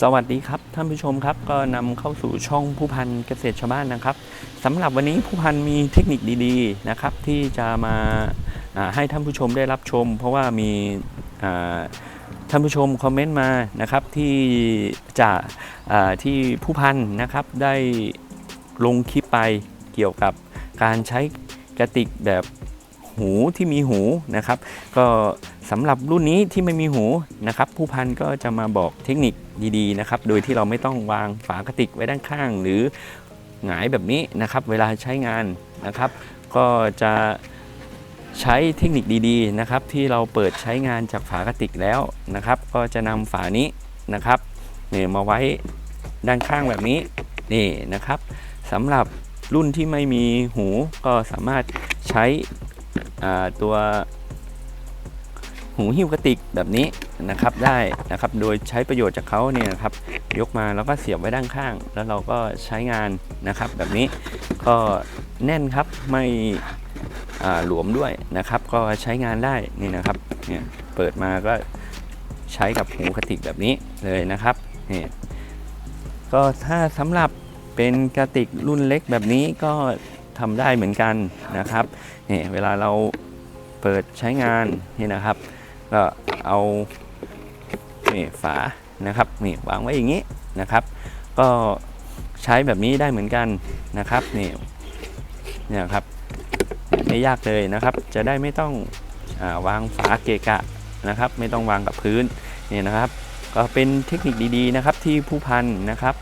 สวัสดีครับท่านผู้ชมครับก็นำเข้าสู่ช่องผู้พันเกษตรชาวบ้านนะครับสำหรับวันนี้ผู้พันมีเทคนิคดีๆนะครับ ที่จะมาให้ท่านผู้ชมได้รับชม เพราะว่ามีท่านผู้ชมคอมเมนต์มานะครับที่จะที่ผู้พันนะครับได้ลงคลิปไปเกี่ยวกับการใช้กระติกแบบหูที่มีหูนะครับ ก็ สำหรับรุ่นนี้ที่ไม่มีหูนะครับผู้พันก็จะมาบอกเทคนิคดีๆนะครับโดยที่เราไม่ต้องวางฝากระติกไว้ด้านข้าง หรือหงายแบบนี้นะครับเวลาใช้งานนะครับ ก็จะใช้เทคนิคดีๆนะครับที่เราเปิดใช้งานจากฝากระติกแล้วนะครับ ก็จะนำฝานี้นะครับเนี่ยมาไว้ด้านข้างแบบนี้นี่นะครับสำหรับรุ่นที่ไม่มีหูก็สามารถใช้ตัว หูหิ้วกระติกแบบนี้นะครับได้นะครับโดยใช้ประโยชน์จากเขาเนี่ยครับยกมาแล้วก็เสียบไว้ด้านข้าง แล้วเราก็ใช้งานนะครับแบบนี้ก็แน่นครับไม่หลวมด้วยนะครับ ก็ใช้งานได้นี่นะครับเนี่ยเปิดมาก็ใช้กับหูกระติกแบบนี้เลยนะครับนี่ก็ถ้าสำหรับเป็นกระติกรุ่นเล็กแบบนี้ก็ทำได้เหมือนกันนะครับนี่เวลาเราเปิดใช้งานนี่นะครับ ก็เอานี่ฝานะครับนี่วางไว้อย่างนี้นะครับ ก็ใช้แบบนี้ได้เหมือนกันนะครับนี่เนี่ยครับไม่ยากเลยนะครับ จะได้ไม่ต้องอาวางฝาเกะกะนะครับ ไม่ต้องวางกับพื้นนี่นะครับ ก็เป็นเทคนิคดีๆนะครับที่ผู้พันนะครับ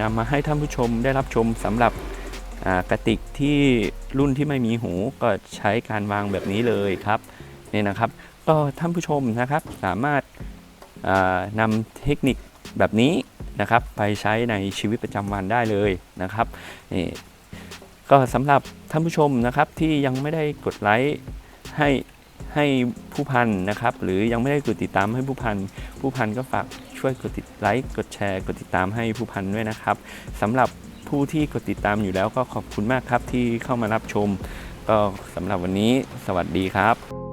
นำมาให้ท่านผู้ชมได้รับชมสำหรับกระติกที่รุ่นที่ไม่มีหูก็ใช้การวางแบบนี้เลยครับนี่นะครับ ก็ท่านผู้ชมนะครับสามารถนำเทคนิคแบบนี้นะครับ ไปใช้ในชีวิตประจำวันได้เลยนะครับนี่ก็สำหรับท่านผู้ชมนะครับที่ยังไม่ได้กดไลค์ให้ให้ผู้พันนะครับ หรือยังไม่ได้กดติดตามให้ผู้พันผู้พันก็ฝากช่วยกดติดไลค์กดแชร์ กดติดตามให้ผู้พันด้วยนะครับสำหรับผู้ที่กดติดตามอยู่แล้วก็ขอบคุณมากครับที่เข้ามารับชม ก็สำหรับวันนี้สวัสดีครับ